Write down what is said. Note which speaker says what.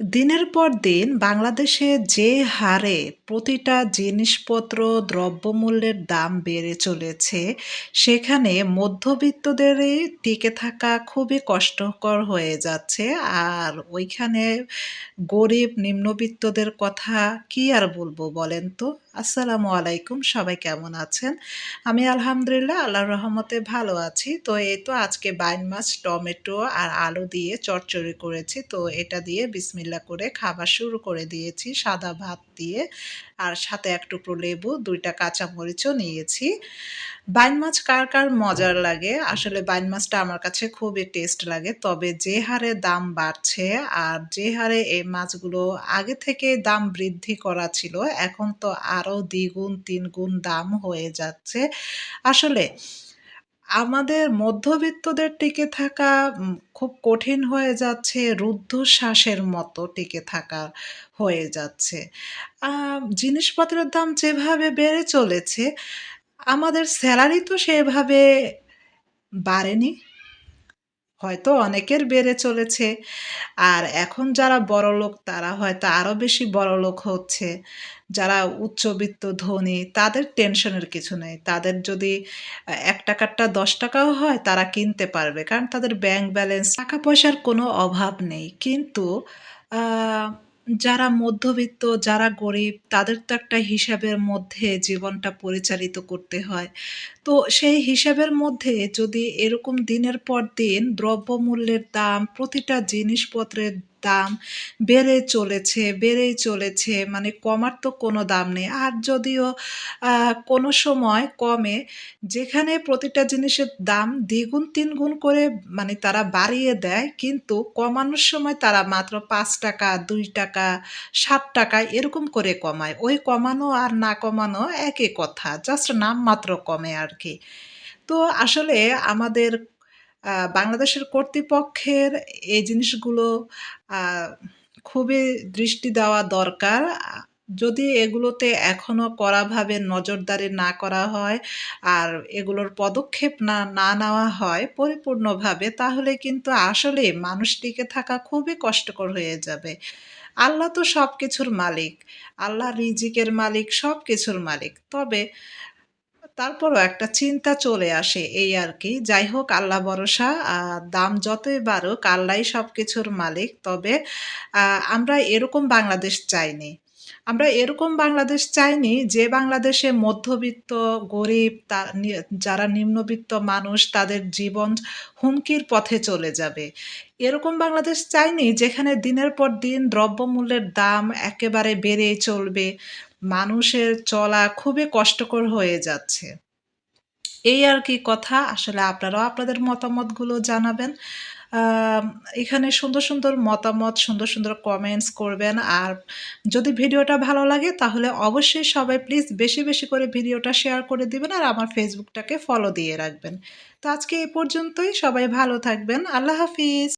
Speaker 1: দিনের পর দিন বাংলাদেশে যে হারে প্রতিটা জিনিসপত্র দ্রব্যমূল্যের দাম বেড়ে চলেছে, সেখানে মধ্যবিত্তদের টিকে থাকা খুবই কষ্টকর হয়ে যাচ্ছে। আর ওইখানে গরিব নিম্নবিত্তদের কথা কি আর বলব বলেন তো? আসসালামু আলাইকুম, সবাই কেমন আছেন? আমি আলহামদুলিল্লাহ আল্লাহর রহমতে ভালো আছি। তো এই তো আজকে বাইন মাছ, টমেটো আর আলু দিয়ে চচ্চড়ি করেছি। তো এটা দিয়ে বিসমিল্লা করে খাবার শুরু করে দিয়েছি। সাদা ভাত দিয়ে আর সাথে এক টুকরো লেবু, দুইটা কাঁচামরিচও নিয়েছি। বাইন মাছ কার কার মজার লাগে? আসলে বাইন মাছটা আমার কাছে খুবই টেস্ট লাগে। তবে যে হারে দাম বাড়ছে আর যে হারে এই মাছগুলো আগে থেকে দাম বৃদ্ধি করা ছিল, এখন তো আরও দ্বিগুণ, তিনগুণ দাম হয়ে যাচ্ছে। আসলে আমাদের মধ্যবিত্তদের টিকে থাকা খুব কঠিন হয়ে যাচ্ছে, রুদ্ধশ্বাসের মতো টিকে থাকা হয়ে যাচ্ছে। জিনিসপত্রের দাম যেভাবে বেড়ে চলেছে, আমাদের স্যালারি তো সেভাবে বাড়েনি। হয়তো অনেকের বেড়ে চলেছে। আর এখন যারা বড় লোক তারা হয়তো আরও বেশি বড় লোক হচ্ছে। যারা উচ্চবিত্ত, ধনী, তাদের টেনশনের কিছু নেই। তাদের যদি এক টাকারটা দশ টাকাও হয়, তারা কিনতে পারবে। কারণ তাদের ব্যাংক ব্যালেন্স টাকা পয়সার কোনো অভাব নেই। কিন্তু যারা মধ্যবিত্ত, যারা গরিব, তাদের তো একটা হিসাবের মধ্যে জীবনটা পরিচালিত করতে হয়। তো সেই হিসাবের মধ্যে যদি এরকম দিনের পর দিন দ্রব্যমূল্যের দাম, প্রতিটা জিনিসপত্রের দাম বেড়ে চলেছে, বেড়েই চলেছে মানে কমার তো কোনো দাম নেই। আর যদিও কোনো সময় কমে, যেখানে প্রতিটা জিনিসের দাম দ্বিগুণ, তিনগুণ করে মানে তারা বাড়িয়ে দেয়, কিন্তু কমানোর সময় তারা মাত্র পাঁচ টাকা, দুই টাকা, সাত টাকা এরকম করে কমায়। ওই কমানো আর না কমানো একই কথা, জাস্ট নামমাত্র কমে আর কি। তো আসলে আমাদের বাংলাদেশের কর্তৃপক্ষের এই জিনিসগুলো খুবই দৃষ্টি দেওয়া দরকার। যদি এগুলোতে এখনও কড়াভাবে নজরদারি না করা হয় আর এগুলোর পদক্ষেপ না না নেওয়া হয় পরিপূর্ণভাবে, তাহলে কিন্তু আসলে মানুষ টিকে থাকা খুবই কষ্টকর হয়ে যাবে। আল্লাহ তো সব কিছুর মালিক। আল্লাহ রিজিকের মালিক সব কিছুর মালিক। তবে তারপরও একটা চিন্তা চলে আসে এই আর কি। যাই হোক, আল্লাহ ভরসা দাম যতই বাড়ুক, আল্লাহই সব কিছুর মালিক। তবে আমরা এরকম বাংলাদেশ চাইনি। আমরা এরকম বাংলাদেশ চাইনি যে বাংলাদেশে মধ্যবিত্ত, গরিব যারা নিম্নবিত্ত মানুষ তাদের জীবন হুমকির পথে চলে যাবে। এরকম বাংলাদেশ চাইনি যেখানে দিনের পর দিন দ্রব্যমূল্যের দাম একেবারে বেড়েই চলবে। মানুষের চলা খুবই কষ্টকর হয়ে যাচ্ছে। এই আর কি কথা। আসলে আপনারাও আপনাদের মতামতগুলো জানাবেন। এখানে সুন্দর সুন্দর মতামত, সুন্দর সুন্দর কমেন্টস করবেন। আর যদি ভিডিওটা ভালো লাগে, তাহলে অবশ্যই সবাই প্লিজ বেশি বেশি করে ভিডিওটা শেয়ার করে দিবেন আর আমার ফেসবুকটাকে ফলো দিয়ে রাখবেন। তো আজকে এ পর্যন্তই। সবাই ভালো থাকবেন। আল্লাহ হাফিজ।